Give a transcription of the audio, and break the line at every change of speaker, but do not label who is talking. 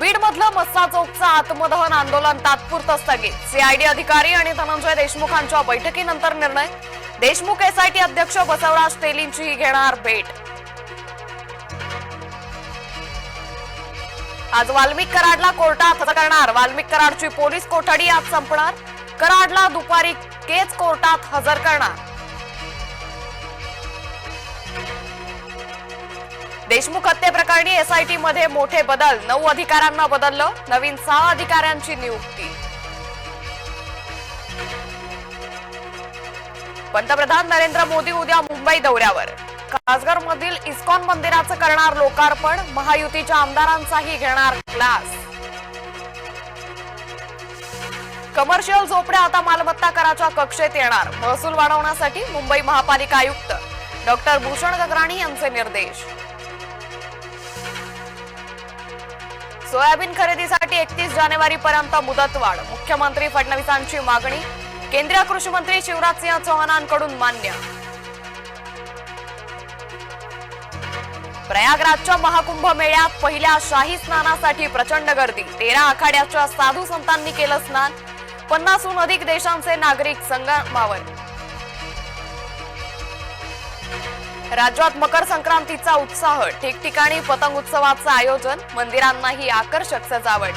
बीडमधलं मस्सा चौकचं आत्मदहन आंदोलन तात्पुरतं स्थगित. सीआयडी अधिकारी आणि धनंजय देशमुखांच्या बैठकीनंतर निर्णय. देशमुख एसआयटी अध्यक्ष बसवराज तेलींची घेणार भेट. आज वाल्मिक कराडला कोर्टात हजर करणार. वाल्मिक कराडची पोलीस कोठडी आज संपणार. कराडला दुपारी केच कोर्टात हजर करणार. देशमुख हत्येप्रकरणी एसआयटी मध्ये मोठे बदल. नऊ अधिकाऱ्यांना बदललं. नवीन सहा अधिकाऱ्यांची नियुक्ती. पंतप्रधान नरेंद्र मोदी उद्या मुंबई दौऱ्यावर. कासगर मधील इस्कॉन मंदिराचं करणार लोकार्पण. महायुतीच्या आमदारांचाही घेणार क्लास कमर्शियल झोपड्या आता मालमत्ता कराच्या कक्षेत येणार. महसूल वाढवण्यासाठी मुंबई महापालिका आयुक्त. डॉक्टर भूषण गगराणी यांचे निर्देश. सोयाबीन खरेदीसाठी एकतीस जानेवारीपर्यंत मुदतवाढ मुख्यमंत्री फडणवीसांची मागणी केंद्रीय कृषी मंत्री शिवराज सिंह चौहानांकडून मान्य. प्रयागराजच्या महाकुंभ मेळ्यात पहिल्या शाही स्नानासाठी प्रचंड गर्दी. तेरा आखाड्याच्या साधू संतांनी केलं स्नान. पन्नासहून अधिक देशांचे नागरिक संगमावर. राज्यात मकर संक्रांतीचा उत्साह ठिकठिकाणी पतंग उत्सवाचं आयोजन मंदिरांनाही आकर्षक सजावट.